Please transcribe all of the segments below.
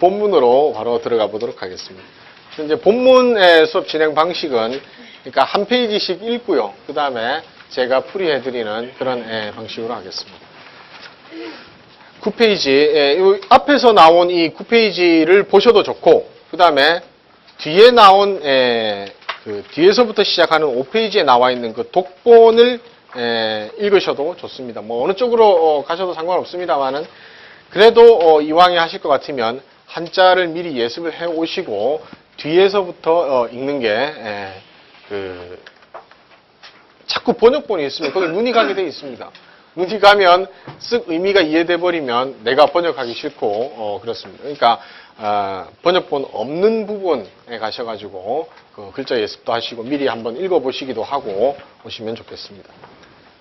본문으로 바로 들어가 보도록 하겠습니다. 이제 본문의 수업 진행 방식은 그러니까 한 페이지씩 읽고요. 그 다음에 제가 풀이해드리는 그런 예, 방식으로 하겠습니다. 9페이지, 예, 요 앞에서 나온 이 9페이지를 보셔도 좋고, 그 다음에 뒤에 나온, 예, 그 뒤에서부터 시작하는 5페이지에 나와 있는 그 독본을 예, 읽으셔도 좋습니다. 뭐 어느 쪽으로 어, 가셔도 상관없습니다만은 그래도 어, 이왕에 하실 것 같으면 한자를 미리 예습을 해 오시고 뒤에서부터 어, 읽는 게 예, 그 자꾸 번역본이 있으면 거기 눈이 가게 돼 있습니다. 눈이 가면 쓱 의미가 이해돼 버리면 내가 번역하기 싫고 어, 그렇습니다. 그러니까 아, 번역본 없는 부분에 가셔가지고 그 글자 예습도 하시고 미리 한번 읽어보시기도 하고 오시면 좋겠습니다.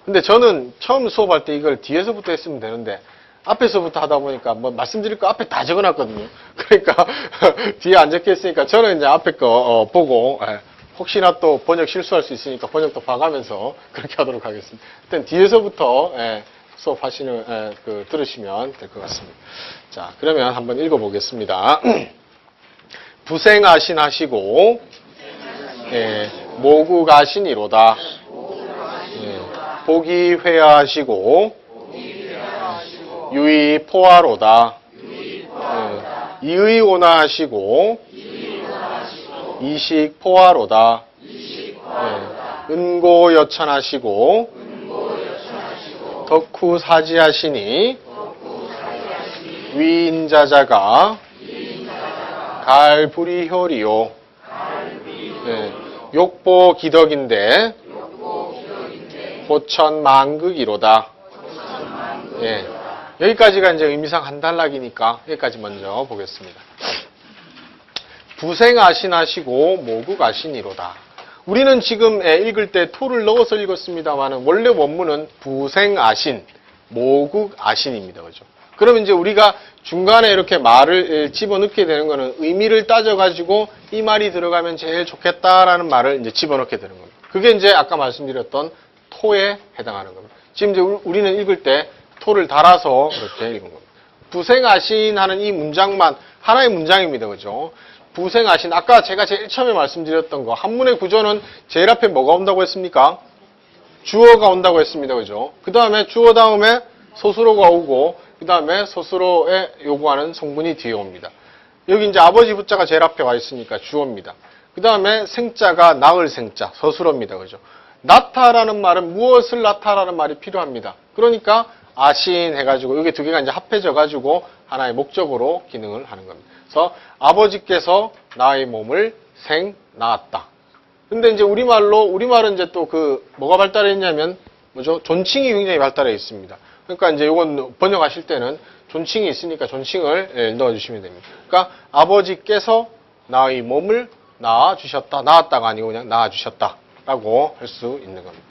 근데 저는 처음 수업할 때 이걸 뒤에서부터 했으면 되는데 앞에서부터 하다 보니까 뭐 말씀드릴 거 앞에 다 적어놨거든요. 그러니까 뒤에 안 적혀 있으니까 저는 이제 앞에 거 어, 보고 예, 혹시나 또 번역 실수할 수 있으니까 번역도 봐가면서 그렇게 하도록 하겠습니다. 일단 뒤에서부터 예, 수업하시는 예, 그 들으시면 될 것 같습니다. 자 그러면 한번 읽어보겠습니다. 부생하신 하시고 예, 모국하신이로다. 예, 보기 회하시고 유의 포화로다. 예, 이의 오나 하시고 이식 포화로다. 예, 은고 여천하시고 덕후 사지하시니 위인자자가 갈불이효리요. 예, 욕보 기덕인데 고천만극이로다. 예, 여기까지가 이제 의미상 한 단락이니까 여기까지 먼저 보겠습니다. 부생아신하시고 모국아신이로다. 우리는 지금 예, 읽을 때 토를 넣어서 읽었습니다만은 원래 원문은 부생아신, 모국아신입니다. 그죠? 그러면 이제 우리가 중간에 이렇게 말을 예, 집어넣게 되는 거는 의미를 따져가지고 이 말이 들어가면 제일 좋겠다라는 말을 이제 집어넣게 되는 겁니다. 그게 이제 아까 말씀드렸던 토에 해당하는 겁니다. 지금 이제 우- 우리는 읽을 때 토를 달아서 그렇게 읽은 겁니다. 부생아신 하는 이 문장만 하나의 문장입니다. 그죠? 부생아신 아까 제가 제일 처음에 말씀드렸던 거 한문의 구조는 제일 앞에 뭐가 온다고 했습니까? 주어가 온다고 했습니다. 그죠? 그 다음에 주어 다음에 소수로가 오고 그 다음에 소수로에 요구하는 성분이 뒤에 옵니다. 여기 이제 아버지 부자가 제일 앞에 와 있으니까 주어입니다. 그 다음에 생자가 나을 생자, 서술어입니다. 그죠? 나타라는 말은 무엇을 나타라는 말이 필요합니다. 그러니까 아신 해가지고 여기 두 개가 이제 합해져 가지고 하나의 목적으로 기능을 하는 겁니다. 그래서 아버지께서 나의 몸을 생 낳았다. 근데 이제 우리말로 우리말은 이제 또 그 뭐가 발달해 있냐면 뭐죠? 존칭이 굉장히 발달해 있습니다. 그러니까 이제 이건 번역하실 때는 존칭이 있으니까 존칭을 예, 넣어주시면 됩니다. 그러니까 아버지께서 나의 몸을 낳아 주셨다. 낳았다가 아니고 그냥 낳아 주셨다라고 할 수 있는 겁니다.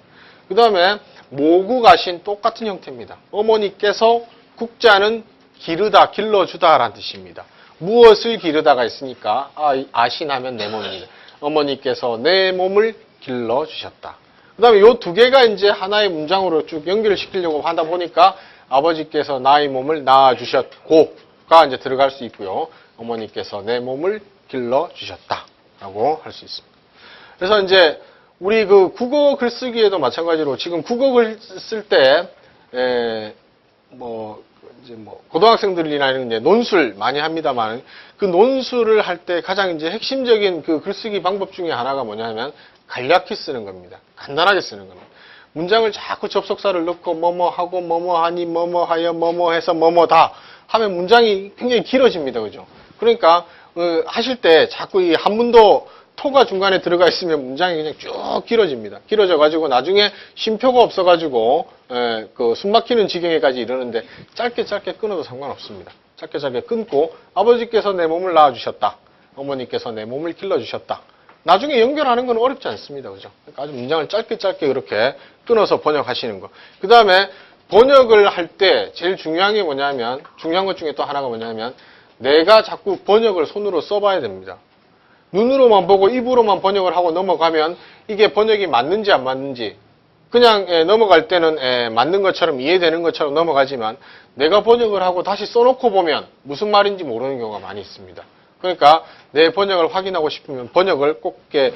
그 다음에 모국하신 똑같은 형태입니다. 어머니께서 국자는 기르다, 길러주다라는 뜻입니다. 무엇을 기르다가 있으니까 아, 아신하면 내 몸입니다. 어머니께서 내 몸을 길러주셨다. 그 다음에 이 두 개가 이제 하나의 문장으로 쭉 연결을 시키려고 하다 보니까 아버지께서 나의 몸을 낳아주셨고가 이제 들어갈 수 있고요. 어머니께서 내 몸을 길러주셨다. 라고 할 수 있습니다. 그래서 이제 우리 그 국어 글쓰기에도 마찬가지로 지금 국어 글 쓸 때, 에, 뭐, 이제 뭐, 고등학생들이나 이런 이제 논술 많이 합니다만 그 논술을 할 때 가장 이제 핵심적인 그 글쓰기 방법 중에 하나가 뭐냐면 간략히 쓰는 겁니다. 간단하게 쓰는 겁니다. 문장을 자꾸 접속사를 넣고 뭐뭐 하고 뭐뭐 하니 뭐뭐 하여 뭐뭐 해서 뭐뭐 다 하면 문장이 굉장히 길어집니다. 그죠? 그러니까 어, 하실 때 자꾸 이 한문도 토가 중간에 들어가 있으면 문장이 그냥 쭉 길어집니다. 길어져 가지고 나중에 쉼표가 없어 가지고 그 숨막히는 지경에까지 이르는데 짧게 짧게 끊어도 상관없습니다. 짧게 짧게 끊고 아버지께서 내 몸을 낳아 주셨다. 어머니께서 내 몸을 길러 주셨다. 나중에 연결하는 건 어렵지 않습니다. 그죠? 그러니까 아주 문장을 짧게 짧게 이렇게 끊어서 번역하시는 거. 그 다음에 번역을 할 때 제일 중요한 게 뭐냐면, 중요한 것 중에 또 하나가 뭐냐면, 내가 자꾸 번역을 손으로 써봐야 됩니다. 눈으로만 보고 입으로만 번역을 하고 넘어가면 이게 번역이 맞는지 안 맞는지 그냥 예, 넘어갈 때는 예, 맞는 것처럼 이해되는 것처럼 넘어가지만 내가 번역을 하고 다시 써놓고 보면 무슨 말인지 모르는 경우가 많이 있습니다. 그러니까 내 번역을 확인하고 싶으면 번역을 꼭 예,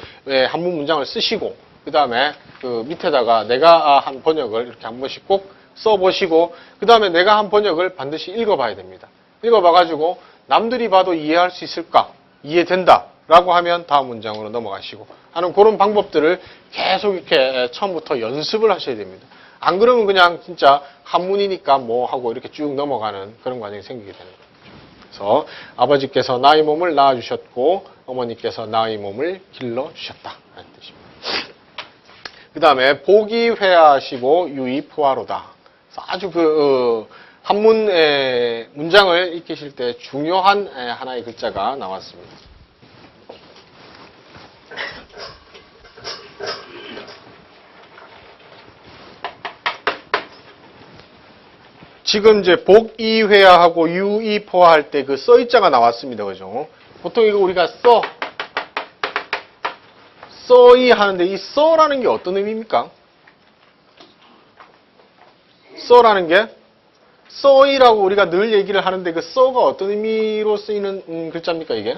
한문 문장을 쓰시고 그 다음에 그 밑에다가 내가 아, 한 번역을 이렇게 한 번씩 꼭 써보시고 그 다음에 내가 한 번역을 반드시 읽어봐야 됩니다. 읽어봐가지고 남들이 봐도 이해할 수 있을까? 이해된다. 라고 하면 다음 문장으로 넘어가시고 하는 그런 방법들을 계속 이렇게 처음부터 연습을 하셔야 됩니다. 안 그러면 그냥 진짜 한문이니까 뭐 하고 이렇게 쭉 넘어가는 그런 과정이 생기게 되는 거죠. 그래서 아버지께서 나의 몸을 낳아주셨고 어머니께서 나의 몸을 길러주셨다. 라는 뜻입니다. 그 다음에 보기 회하시고 유의 포화로다. 아주 그 어, 한문의 문장을 익히실 때 중요한 에, 하나의 글자가 나왔습니다. 지금 이제 복이회화하고 유의포화 할 때 그 써이자가 나왔습니다. 그죠? 보통 이거 우리가 써, 써이 하는데 이 써라는 게 어떤 의미입니까? 써라는 게 써이라고 우리가 늘 얘기를 하는데 그 써가 어떤 의미로 쓰이는 음, 글자입니까 이게?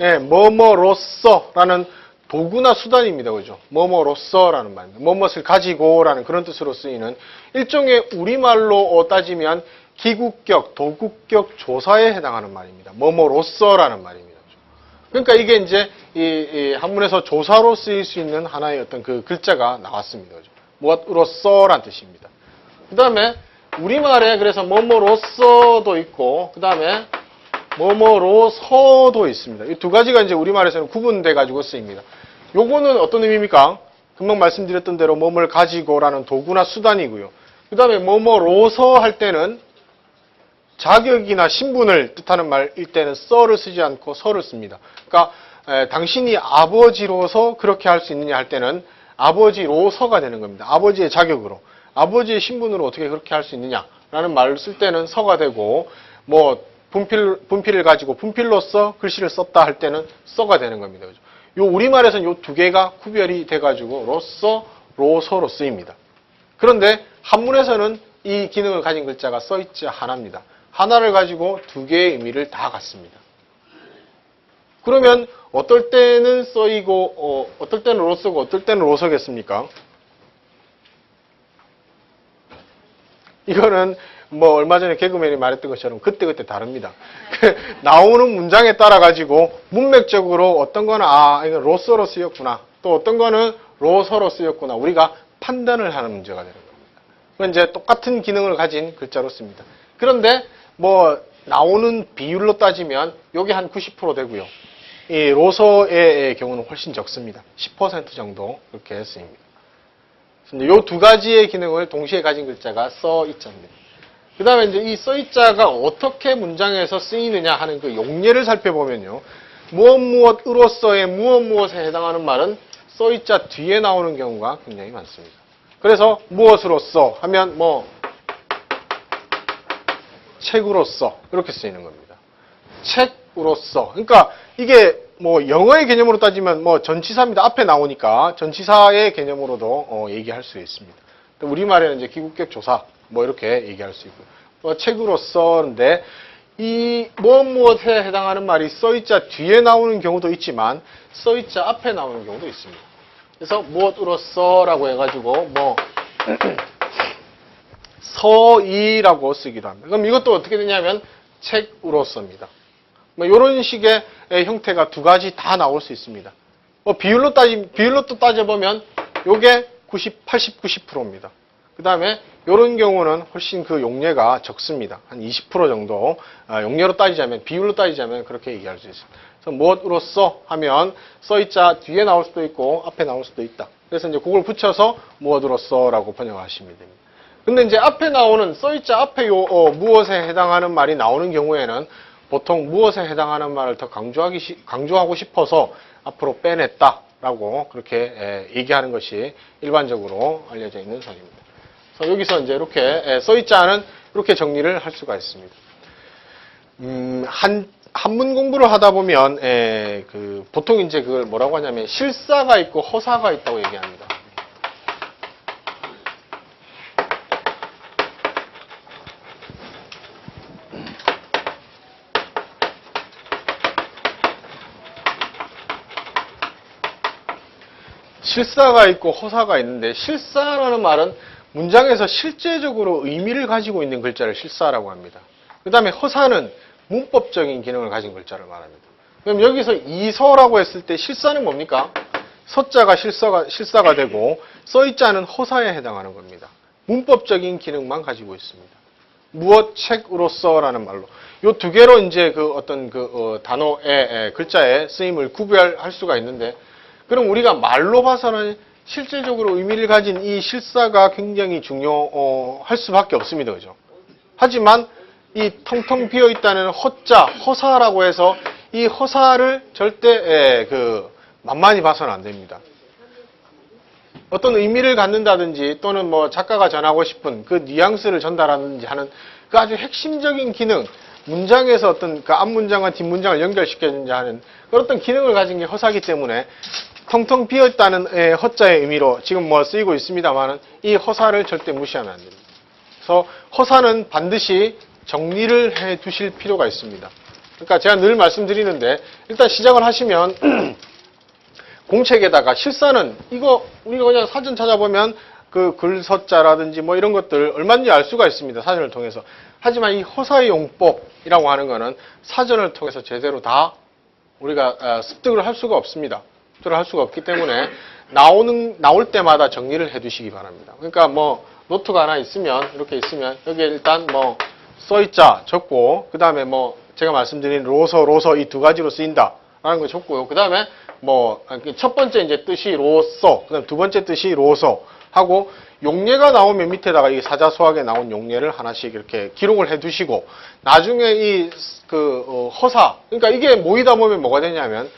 예, 뭐뭐로써라는 도구나 수단입니다. 그죠? 뭐뭐로써라는 말입니다. 뭐뭇을 가지고라는 그런 뜻으로 쓰이는 일종의 우리말로 어, 따지면 기국격, 도국격 조사에 해당하는 말입니다. 뭐뭐로써라는 말입니다. 그러니까 이게 이제 이, 이 한문에서 조사로 쓰일 수 있는 하나의 어떤 그 글자가 나왔습니다. 그죠? 무엇으로써라는 뜻입니다. 그 다음에 우리말에 그래서 뭐뭐로써도 있고 그 다음에 뭐뭐로서도 있습니다. 이 두 가지가 이제 우리말에서는 구분돼 가지고 쓰입니다. 요거는 어떤 의미입니까? 금방 말씀드렸던 대로 뭐뭘 가지고라는 도구나 수단이고요. 그 다음에 뭐뭐로서 할 때는 자격이나 신분을 뜻하는 말일 때는 써를 쓰지 않고 서를 씁니다. 그러니까 에, 당신이 아버지로서 그렇게 할 수 있느냐 할 때는 아버지로서가 되는 겁니다. 아버지의 자격으로. 아버지의 신분으로 어떻게 그렇게 할 수 있느냐라는 말을 쓸 때는 서가 되고 뭐 분필, 분필을 가지고 분필로써 글씨를 썼다 할 때는 써가 되는 겁니다. 그죠? 요 우리말에서는 요 두 개가 구별이 돼가지고 로써, 로서로 쓰입니다. 그런데 한문에서는 이 기능을 가진 글자가 써있지 하나입니다. 하나를 가지고 두 개의 의미를 다 갖습니다. 그러면 어떨 때는 써이고 어, 어떨 때는 로서고 어떨 때는 로 서겠습니까? 이거는 뭐 얼마 전에 개그맨이 말했던 것처럼 그때그때 다릅니다. 나오는 문장에 따라 가지고 문맥적으로 어떤 거는 아 이건 로서로 쓰였구나 또 어떤 거는 로서로 쓰였구나 우리가 판단을 하는 문제가 되는 겁니다. 그건 이제 똑같은 기능을 가진 글자로 씁니다. 그런데 뭐 나오는 비율로 따지면 여기 한 90% 되고요. 이 로서의 경우는 훨씬 적습니다. 10% 정도 그렇게 쓰입니다. 이 두 가지의 기능을 동시에 가진 글자가 써 있자입니다. 그 다음에 이제 이 써있자가 어떻게 문장에서 쓰이느냐 하는 그 용례를 살펴보면요. 무엇 무엇으로서의 무엇 무엇에 해당하는 말은 써있자 뒤에 나오는 경우가 굉장히 많습니다. 그래서 무엇으로서 하면 뭐 책으로서 이렇게 쓰이는 겁니다. 책으로서 그러니까 이게 뭐 영어의 개념으로 따지면 뭐 전치사입니다. 앞에 나오니까 전치사의 개념으로도 어, 얘기할 수 있습니다. 우리말에는 이제 기국격 조사 뭐 이렇게 얘기할 수 있고요. 뭐 책으로서인데 이 무엇 무엇에 해당하는 말이 써있자 뒤에 나오는 경우도 있지만 써있자 앞에 나오는 경우도 있습니다. 그래서 무엇으로서라고 해가지고 뭐 서이라고 쓰기도 합니다. 그럼 이것도 어떻게 되냐면 책으로서입니다. 뭐 이런 식의 형태가 두 가지 다 나올 수 있습니다. 뭐 비율로 따지 비율로 또 따져보면 요게 90, 80, 90%입니다. 그 다음에 이런 경우는 훨씬 그 용례가 적습니다. 한 20% 정도 아, 용례로 따지자면 비율로 따지자면 그렇게 얘기할 수 있습니다. 그래서 무엇으로써 하면 써있자 뒤에 나올 수도 있고 앞에 나올 수도 있다. 그래서 이제 그걸 붙여서 무엇으로써라고 번역하시면 됩니다. 근데 이제 앞에 나오는 써있자 앞에 요 어, 무엇에 해당하는 말이 나오는 경우에는 보통 무엇에 해당하는 말을 더 강조하기 시- 강조하고 싶어서 앞으로 빼냈다라고 그렇게 에, 얘기하는 것이 일반적으로 알려져 있는 설입니다. 여기서 이제 이렇게 예, 써있지 않은 이렇게 정리를 할 수가 있습니다. 음, 한, 한문 공부를 하다 보면 에, 그 보통 이제 그걸 뭐라고 하냐면 실사가 있고 허사가 있다고 얘기합니다. 실사가 있고 허사가 있는데 실사라는 말은 문장에서 실제적으로 의미를 가지고 있는 글자를 실사라고 합니다. 그 다음에 허사는 문법적인 기능을 가진 글자를 말합니다. 그럼 여기서 이서라고 했을 때 실사는 뭡니까? 서자가 실사가, 실사가 되고 써있자는 허사에 해당하는 겁니다. 문법적인 기능만 가지고 있습니다. 무엇 책으로서라는 말로 요두 개로 이제 그 어떤 그 어, 단어의 에, 글자의 쓰임을 구별할 수가 있는데 그럼 우리가 말로 봐서는 실질적으로 의미를 가진 이 실사가 굉장히 중요할 수밖에 없습니다. 그죠? 하지만 이 텅텅 비어 있다는 허자, 허사라고 해서 이 허사를 절대 에, 그 만만히 봐서는 안 됩니다. 어떤 의미를 갖는다든지 또는 뭐 작가가 전하고 싶은 그 뉘앙스를 전달하는지 하는 그 아주 핵심적인 기능, 문장에서 어떤 그 앞문장과 뒷문장을 연결시켜주는지 하는 그런 어떤 기능을 가진 게 허사기 때문에 텅텅 비어있다는 에, 허자의 의미로 지금 뭐 쓰이고 있습니다만은 이 허사를 절대 무시하면 안 됩니다. 그래서 허사는 반드시 정리를 해 두실 필요가 있습니다. 그러니까 제가 늘 말씀드리는데 일단 시작을 하시면 공책에다가 실사는 이거 우리가 그냥 사전 찾아보면 그 글서자라든지 뭐 이런 것들 얼마든지 알 수가 있습니다. 사전을 통해서. 하지만 이 허사의 용법이라고 하는 거는 사전을 통해서 제대로 다 우리가 아, 습득을 할 수가 없습니다. 할 수가 없기 때문에 나오는 나올 때마다 정리를 해 두시기 바랍니다. 그러니까 뭐 노트가 하나 있으면 이렇게 있으면 여기에 일단 뭐 써있자 적고 그 다음에 뭐 제가 말씀드린 로서 로서 이 두 가지로 쓰인다 라는 거 적고요. 그 다음에 뭐 첫 번째 이제 뜻이 로서 그 다음 두 번째 뜻이 로서 하고 용례가 나오면 밑에다가 이 사자수학에 나온 용례를 하나씩 이렇게 기록을 해 두시고 나중에 이 그 허사 그러니까 이게 모이다 보면 뭐가 되냐면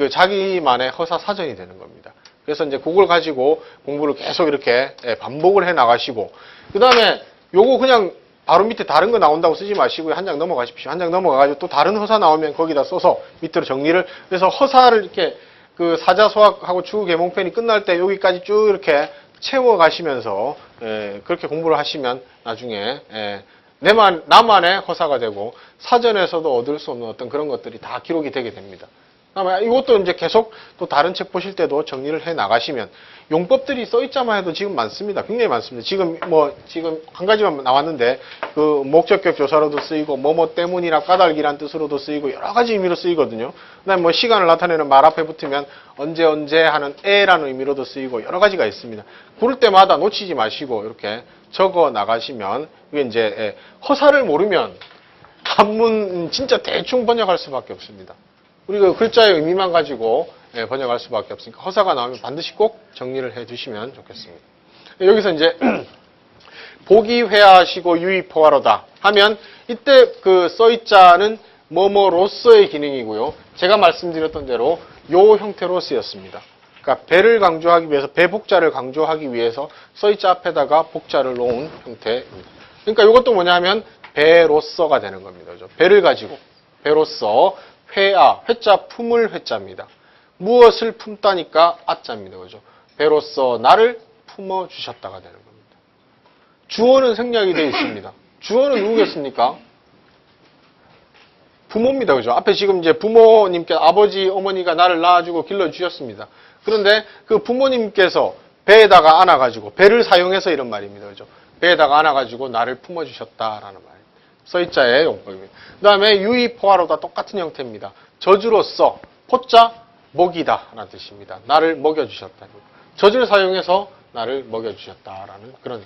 그 자기만의 허사 사전이 되는 겁니다. 그래서 이제 그걸 가지고 공부를 계속 이렇게 예, 반복을 해 나가시고 그 다음에 요거 그냥 바로 밑에 다른 거 나온다고 쓰지 마시고 한장 넘어가십시오. 한 장 넘어가가지고 또 다른 허사 나오면 거기다 써서 밑으로 정리를 그래서 허사를 이렇게 그 사자소학하고 추구 개몽편이 끝날 때 여기까지 쭉 이렇게 채워 가시면서 예, 그렇게 공부를 하시면 나중에 예, 내만 나만의 허사가 되고 사전에서도 얻을 수 없는 어떤 그런 것들이 다 기록이 되게 됩니다. 그다음에 이것도 이제 계속 또 다른 책 보실 때도 정리를 해 나가시면 용법들이 써 있자만 해도 지금 많습니다. 굉장히 많습니다. 지금 뭐 지금 한 가지만 나왔는데 그 목적격 조사로도 쓰이고 뭐뭐 때문이나 까닭이란 뜻으로도 쓰이고 여러 가지 의미로 쓰이거든요. 그다음에 뭐 시간을 나타내는 말 앞에 붙으면 언제 언제 하는 에라는 의미로도 쓰이고 여러 가지가 있습니다. 고를 때마다 놓치지 마시고 이렇게 적어 나가시면 이게 이제 예, 허사를 모르면 한문 진짜 대충 번역할 수밖에 없습니다. 우리가 글자의 의미만 가지고 예, 번역할 수밖에 없으니까 허사가 나오면 반드시 꼭 정리를 해 주시면 좋겠습니다. 여기서 이제 보기 회화하시고 유의포화로다 하면 이때 그 써있자는 뭐뭐로서의 기능이고요. 제가 말씀드렸던 대로 요 형태로 쓰였습니다. 그러니까 배를 강조하기 위해서 배복자를 강조하기 위해서 써있자 앞에다가 복자를 놓은 형태입니다. 그러니까 이것도 뭐냐면 배로서가 되는 겁니다. 그죠? 배를 가지고 배로서 회아 회자 품을 회자입니다. 무엇을 품다니까 아자입니다. 그죠? 배로서 나를 품어 주셨다가 되는 겁니다. 주어는 생략이 되어 있습니다. 주어는 누구겠습니까? 부모입니다. 그죠? 앞에 지금 이제 부모님께 아버지, 어머니가 나를 낳아주고 길러주셨습니다. 그런데 그 부모님께서 배에다가 안아가지고, 배를 사용해서 이런 말입니다. 그죠? 배에다가 안아가지고 나를 품어주셨다라는 말입니다. 써있자의 용법입니다. 그 다음에 유의포화로다 똑같은 형태입니다. 저주로서, 포자, 먹이다. 라는 뜻입니다. 나를 먹여주셨다. 저주를 사용해서 나를 먹여주셨다라는 그런